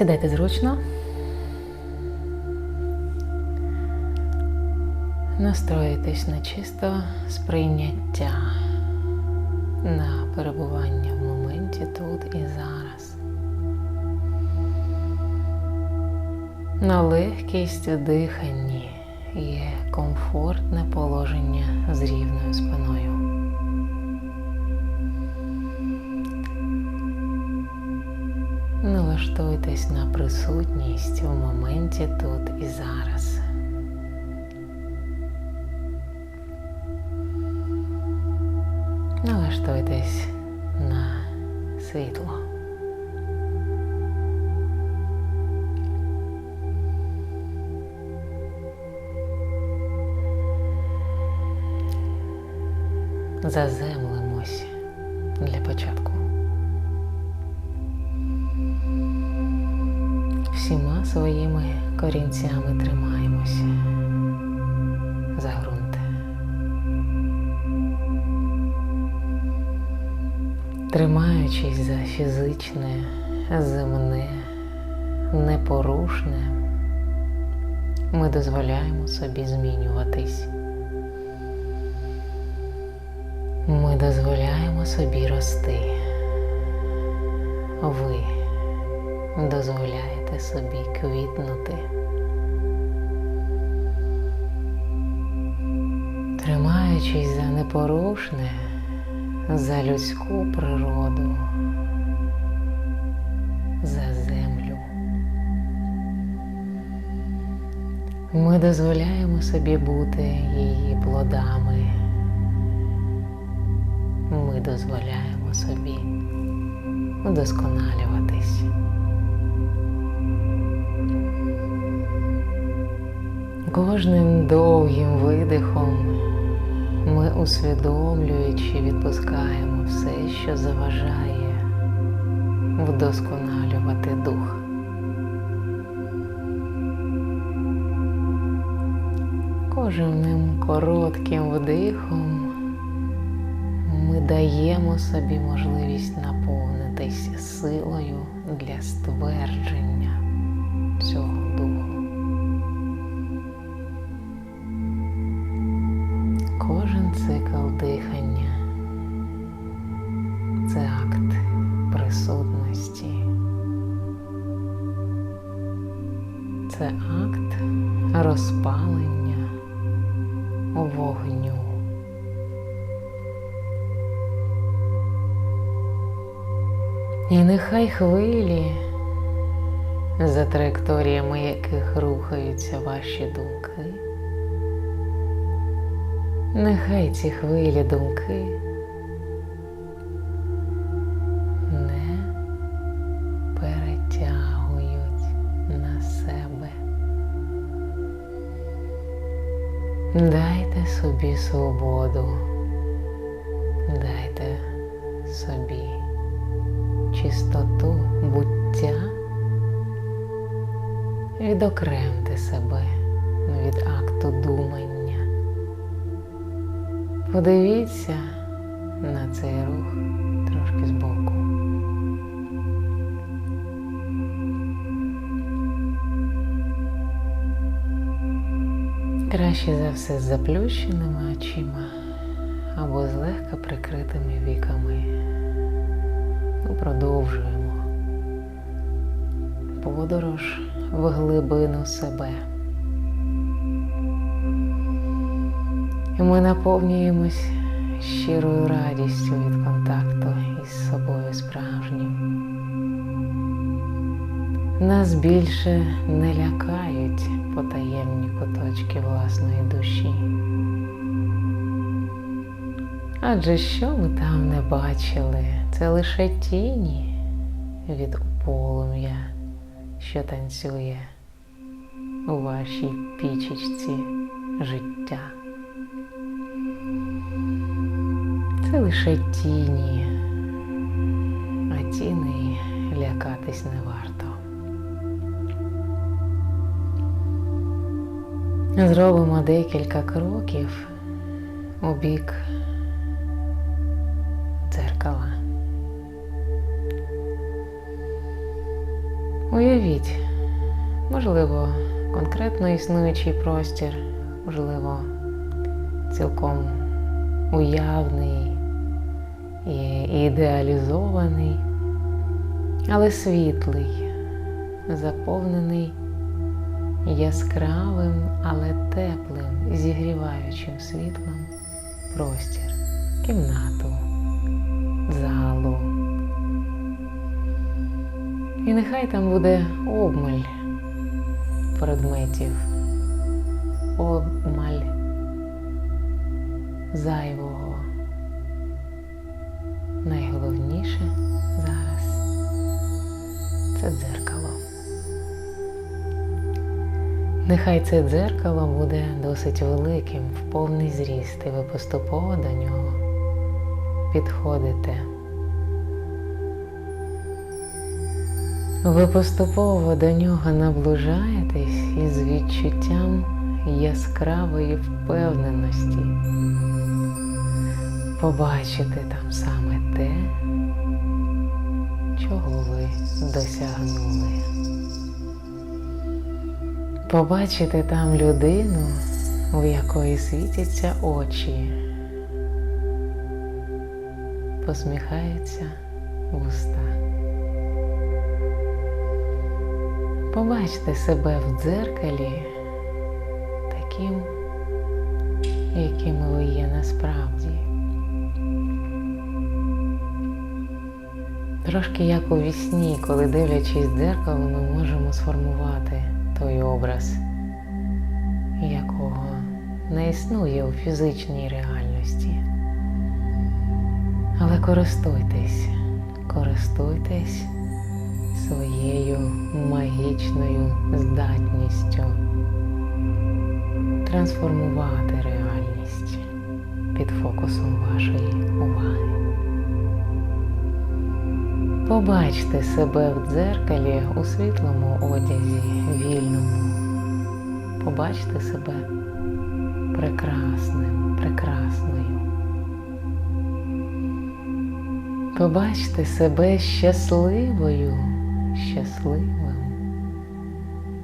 Сідайте зручно. Настроїтесь на чисто сприйняття, на перебування в моменті тут і зараз. На легкість диханні є комфортне положення з рівною спиною. Налаштуйтесь на присутність в моменті тут і зараз. Налаштуйтесь на світло. Заземлимось Корінцями тримаємося за ґрунт. Тримаючись за фізичне, земне, непорушне, ми дозволяємо собі змінюватись. Ми дозволяємо собі рости. Ви дозволяєте собі квітнути. Тримаючись за непорушне, за людську природу, за землю. Ми дозволяємо собі бути її плодами. Ми дозволяємо собі удосконалюватись. Кожним довгим видихом ми усвідомлюючи відпускаємо все, що заважає вдосконалювати дух. Кожним коротким вдихом ми даємо собі можливість наповнитися силою для ствердження цього духу. Цикл дихання це акт присутності. Це акт розпалення вогню. І нехай хвилі, за траєкторіями яких рухаються ваші думки, нехай ці хвилі думки не перетягують на себе. Дайте собі свободу, дайте собі чистоту буття, відокремте себе від акту думання. Подивіться на цей рух трошки збоку. Краще за все з заплющеними очима або злегка прикритими віками. Ми продовжуємо подорож в глибину себе. І ми наповнюємось щирою радістю від контакту із собою справжнім. Нас більше не лякають потаємні куточки власної душі. Адже що ми там не бачили, це лише тіні від полум'я, що танцює у вашій пічечці життя. Це лише тіні, а тіни лякатись не варто. Зробимо декілька кроків у бік дзеркала. Уявіть, можливо, конкретно існуючий простір, можливо, цілком уявний і ідеалізований, але світлий, заповнений яскравим, але теплим, зігріваючим світлом простір, кімнату, залу. І нехай там буде обмаль предметів, обмаль зайвого. Нехай це дзеркало буде досить великим в повний зріст, і ви поступово до нього підходите. Ви поступово до нього наближаєтесь із відчуттям яскравої впевненості. Побачите там саме те, чого ви досягнули. Побачите там людину, у якої світяться очі, посміхаються вуста. Побачте себе в дзеркалі таким, якими ви є насправді. Трошки як у вісні, коли дивлячись дзеркало, ми можемо сформувати той образ, якого не існує у фізичній реальності. Але користуйтесь, користуйтесь своєю магічною здатністю трансформувати реальність під фокусом вашої уваги. Побачте себе в дзеркалі у світлому одязі, вільному. Побачте себе прекрасним, прекрасною. Побачте себе щасливою, щасливим,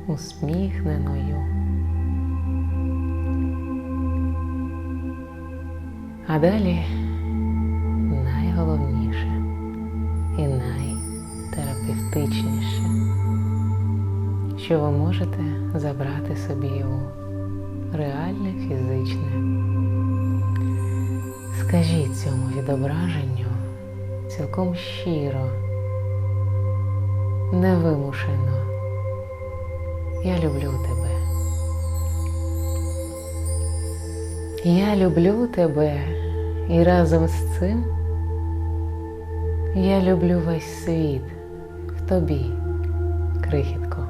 усміхненою. А далі найголовніше найтерапевтичніше, що ви можете забрати собі у реальне фізичне. Скажіть цьому відображенню цілком щиро, невимушено. Я люблю тебе. Я люблю тебе і разом з цим я люблю весь світ тобі, крихітко.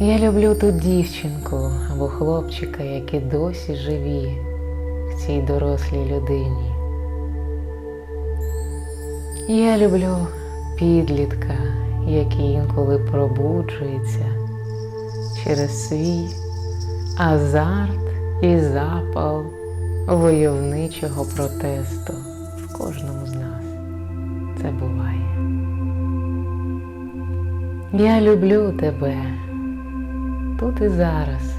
Я люблю ту дівчинку або хлопчика, які досі живі в цій дорослій людині. Я люблю підлітка, який інколи пробуджується через свій азарт і запал войовничого протесту. В кожному з нас це буває. Я люблю тебе тут і зараз.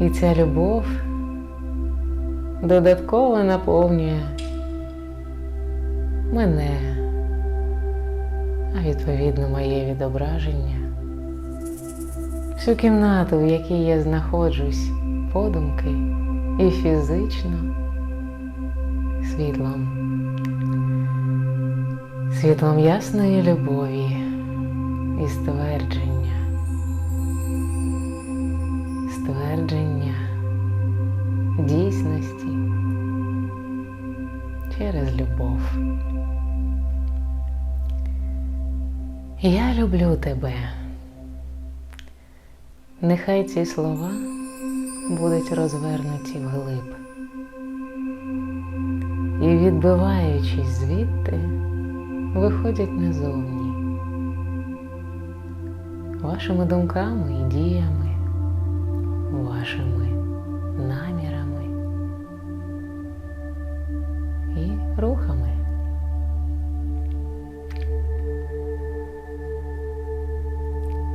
І ця любов додатково наповнює мене, а відповідно моє відображення, всю кімнату, в якій я знаходжусь, подумки і фізично світлом, світлом ясної любові і ствердження, ствердження дійсності через любов. Я люблю тебе. Нехай ці слова будуть розвернуті вглиб. І відбиваючись звідти, виходять назовні вашими думками і діями, вашими намірами і рухами.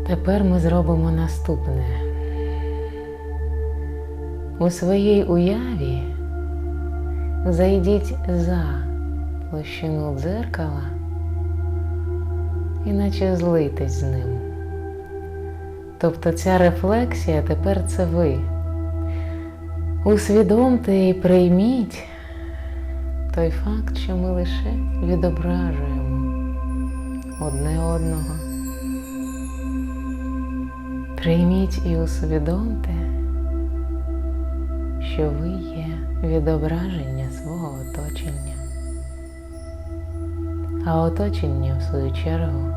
Тепер ми зробимо наступне. У своїй уяві зайдіть за площину дзеркала іначе злитесь з ним. Тобто ця рефлексія тепер це ви. Усвідомте і прийміть той факт, що ми лише відображуємо одне одного. Прийміть і усвідомте, що ви є відображення свого оточення, а оточення, в свою чергу,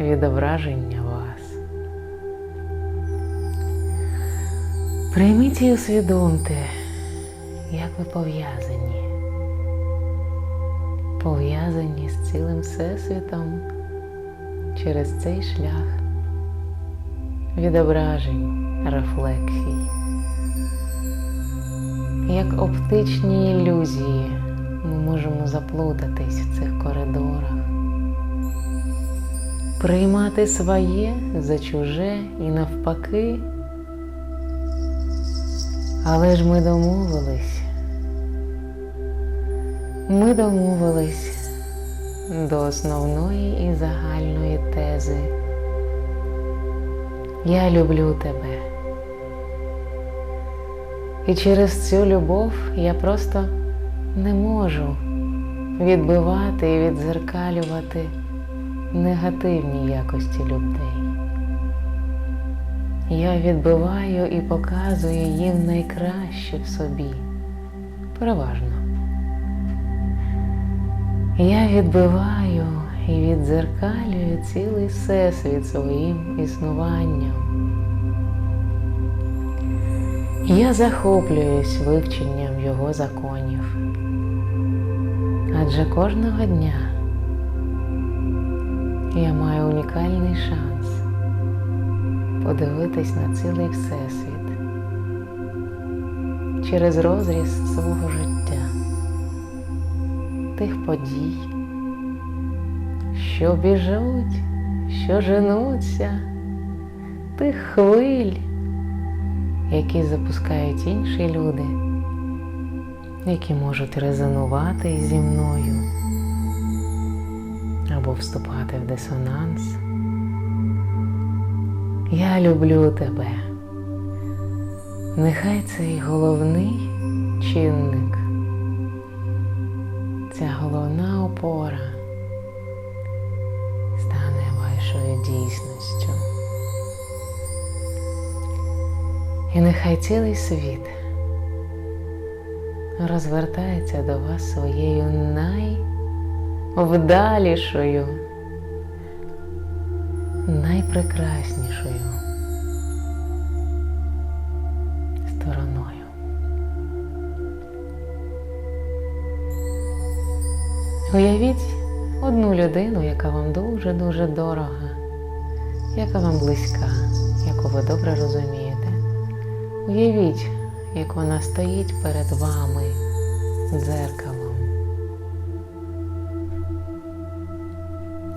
відображення вас. Прийміть і усвідомте, як ви пов'язані. Пов'язані з цілим Всесвітом через цей шлях відображень, рефлексій. Як оптичні ілюзії ми можемо заплутатись в цих коридорах, приймати своє за чуже і навпаки. Але ж ми домовились. Ми домовились до основної і загальної тези. Я люблю тебе. І через цю любов я просто не можу відбивати і відзеркалювати негативні якості людей. Я відбиваю і показую їм найкраще в собі. Переважно. Я відбиваю і віддзеркалюю цілий всесвіт своїм існуванням. Я захоплююсь вивченням його законів. Адже кожного дня я маю унікальний шанс подивитись на цілий всесвіт через розріз свого життя, тих подій, що біжуть, що женуться, тих хвиль, які запускають інші люди, які можуть резонувати зі мною або вступати в дисонанс. Я люблю тебе. Нехай цей головний чинник, ця головна опора стане вашою дійсністю. І нехай цілий світ розвертається до вас своєю найвдалішою найпрекраснішою стороною. Уявіть одну людину, яка вам дуже-дуже дорога, яка вам близька, яку ви добре розумієте. Уявіть, як вона стоїть перед вами дзеркалом.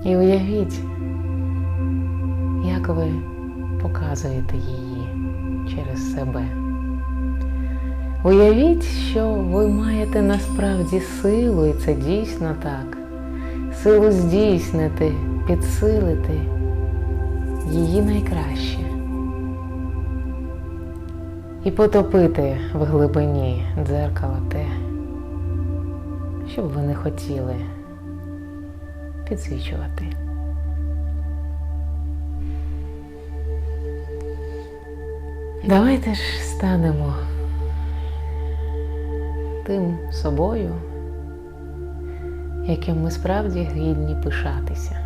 І уявіть, як ви показуєте її через себе. Уявіть, що ви маєте насправді силу, і це дійсно так, силу здійснити, підсилити її найкраще і потопити в глибині дзеркала те, що б ви не хотіли підсвічувати. Давайте ж станемо тим собою, яким ми справді гідні пишатися.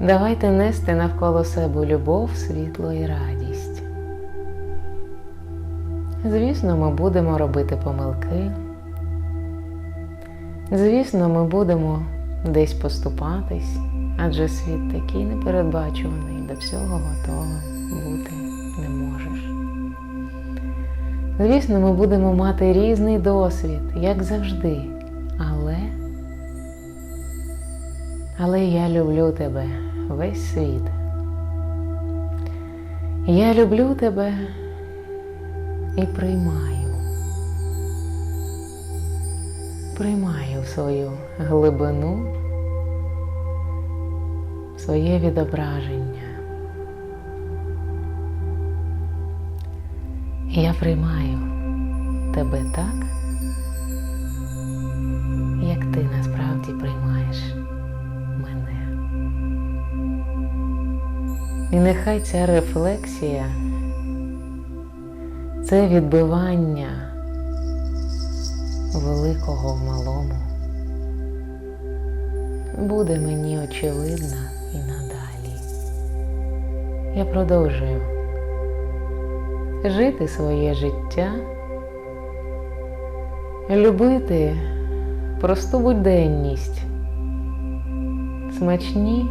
Давайте нести навколо себе любов, світло і радість. Звісно, ми будемо робити помилки. Звісно, ми будемо десь поступатись, адже світ такий непередбачуваний, до всього готовим бути не можеш. Звісно, ми будемо мати різний досвід, як завжди, але, але я люблю тебе весь світ. Я люблю тебе і приймаю. Приймаю свою глибину своє відображення. Я приймаю тебе так, як ти насправді приймаєш мене. І нехай ця рефлексія, це відбивання великого в малому буде мені очевидна і надалі. Я продовжую жити своє життя, любити просту буденність, смачні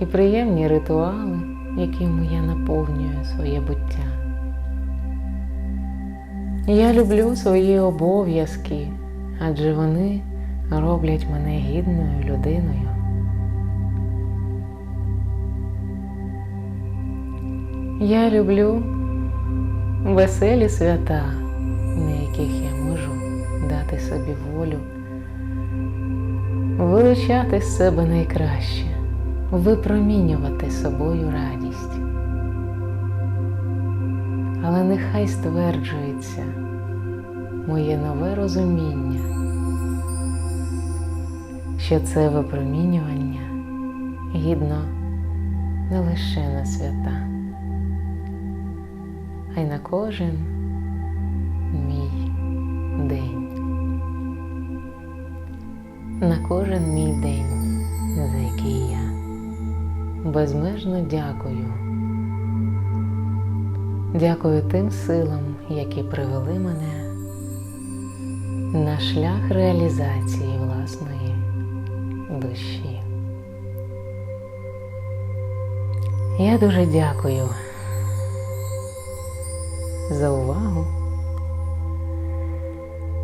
і приємні ритуали, якими я наповнюю своє буття. Я люблю свої обов'язки, адже вони роблять мене гідною людиною. Я люблю веселі свята, на яких я можу дати собі волю, вилучати з себе найкраще, випромінювати собою радість. Але нехай стверджується моє нове розуміння, що це випромінювання гідно не лише на свята а й на кожен мій день. На кожен мій день, за який я безмежно дякую. Дякую тим силам, які привели мене на шлях реалізації власної душі. Я дуже дякую за увагу.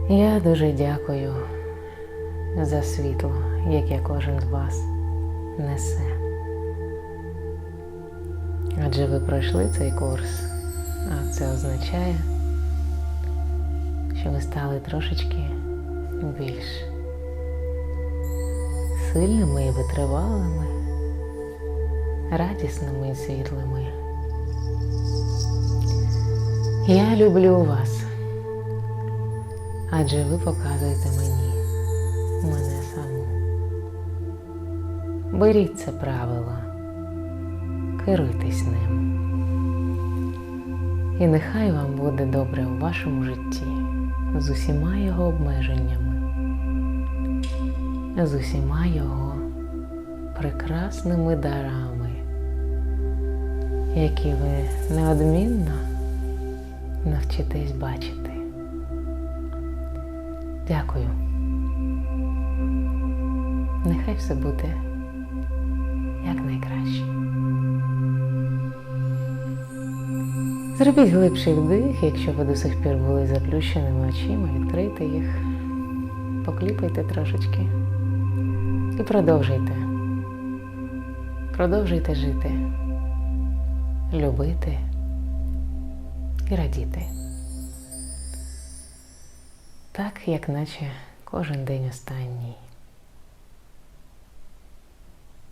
Я дуже дякую за світло, яке кожен з вас несе. Адже ви пройшли цей курс, а це означає, що ви стали трошечки більш сильними і витривалими, радісними і світлими. Я люблю вас, адже ви показуєте мені мене саму. Беріть це правило, керуйтесь ним. І нехай вам буде добре у вашому житті з усіма його обмеженнями, з усіма його прекрасними дарами, які ви неодмінно навчитись бачити. Дякую. Нехай все буде якнайкраще. Зробіть глибший вдих, якщо ви до сих пір були заплющеними очима, відкрийте їх, покліпайте трошечки і продовжуйте. Продовжуйте жити, любити і радіти. Так, як наче кожен день останній.